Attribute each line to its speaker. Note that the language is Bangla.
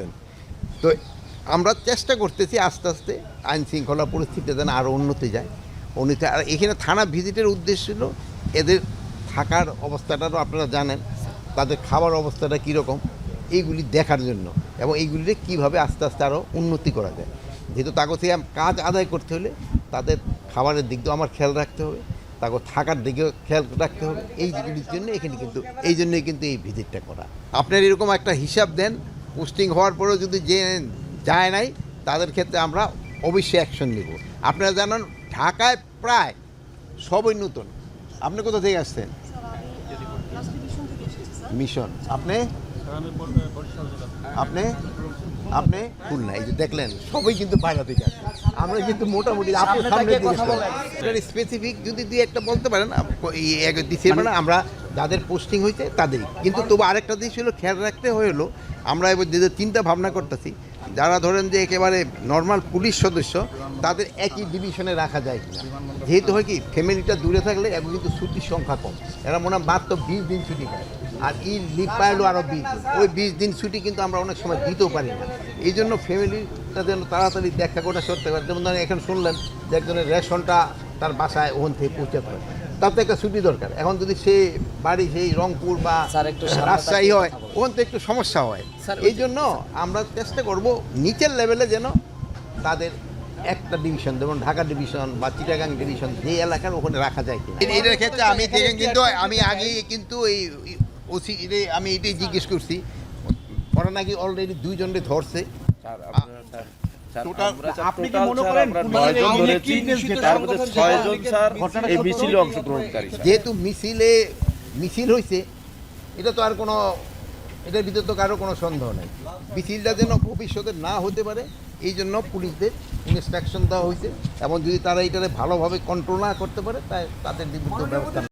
Speaker 1: করেন। তো আমরা চেষ্টা করতেছি আস্তে আস্তে আইন শৃঙ্খলা পরিস্থিতি যেন আরও উন্নতি যায়। উন্নতি আর এখানে থানা ভিজিটের উদ্দেশ্য ছিল এদের থাকার অবস্থাটারও আপনারা জানেন, তাদের খাবার অবস্থাটা কীরকম, এইগুলি দেখার জন্য এবং এইগুলিতে কীভাবে আস্তে আস্তে আরও উন্নতি করা যায়। যেহেতু তাকে কাজ আদায় করতে হলে তাদের খাবারের দিক দিয়েও আমার খেয়াল রাখতে হবে, তাকে থাকার দিকেও খেয়াল রাখতে হবে, এই জিনিসের জন্য এখানে কিন্তু এই জন্যই কিন্তু এই ভিজিটটা করা। আপনার এরকম একটা হিসাব দেন পোস্টিং হওয়ার পরেও যদি যে যায় নাই তাদের ক্ষেত্রে আমরা অবশ্যই অ্যাকশন নিব। আপনারা জানেন ঢাকায় প্রায় সবই নতুন। আপনি কোথা থেকে আসছেন? মিশন। আপনি? আপনি? আপনি? খুলনা। এই যে দেখলেন সবই কিন্তু বাইরে থেকে আসে আমরা কিন্তু মোটামুটি আপনি সামনে স্পেসিফিক যদি দুই একটা বলতে পারেন দিচ্ছে না আমরা যাদের পোস্টিং হয়েছে তাদেরই। কিন্তু তবু আরেকটা দিক ছিল খেয়াল রাখতে হলো আমরা এবার যে চিন্তা ভাবনা করতেছি, যারা ধরেন যে একেবারে নর্মাল পুলিশ সদস্য, তাদের একই ডিভিশনে রাখা যায় কিনা। যেহেতু হয় কি ফ্যামিলিটা দূরে থাকলে এখন কিন্তু ছুটির সংখ্যা কম। এরা মনে হয় মাত্র বিশ দিন ছুটি পায়। আর ই লিভ পাইলো আরও বিশ দিন। ওই বিশ দিন ছুটি কিন্তু আমরা অনেক সময় দিতেও পারি না। এই জন্য ফ্যামিলিটা যেন তাড়াতাড়ি দেখা করে পারে যেমন ধরেন এখন শুনলেন যে একজনের রেশনটা তার বাসায় ওখান থেকে পৌঁছাতে হয়। তার তো একটা ছুটি দরকার। এখন যদি সে বাড়ি সেই রংপুর বা রাজশাহী হয় ওখান তো একটু সমস্যা হয়। এই জন্য আমরা চেষ্টা করব নিচের লেভেলে যেন তাদের একটা ডিভিশন যেমন ঢাকা ডিভিশন বা চিটাগাং ডিভিশন যে এলাকার ওখানে রাখা যায় কিনা। এটার ক্ষেত্রে আমি কিন্তু আমি আগে কিন্তু এই ওসি আমি এটাই জিজ্ঞেস করছি। ওরা নাকি অলরেডি দুইজনকে ধরছে।
Speaker 2: আপনি কি মনে করেন?
Speaker 3: স্যার এই মিছিলে অংশগ্রহণকারী।
Speaker 1: যেহেতু মিছিলে মিছিল হয়েছে এটা তো আর কোনো এটার ভিতরে তো কারও কোনো সন্দেহ নেই। মিছিলটা যেন ভবিষ্যতে না হতে পারে এই জন্য পুলিশদের ইনস্ট্রাকশন দেওয়া হয়েছে এবং যদি তারা এটারে ভালোভাবে কন্ট্রোল না করতে পারে তাই তাদের বিরুদ্ধে ব্যবস্থা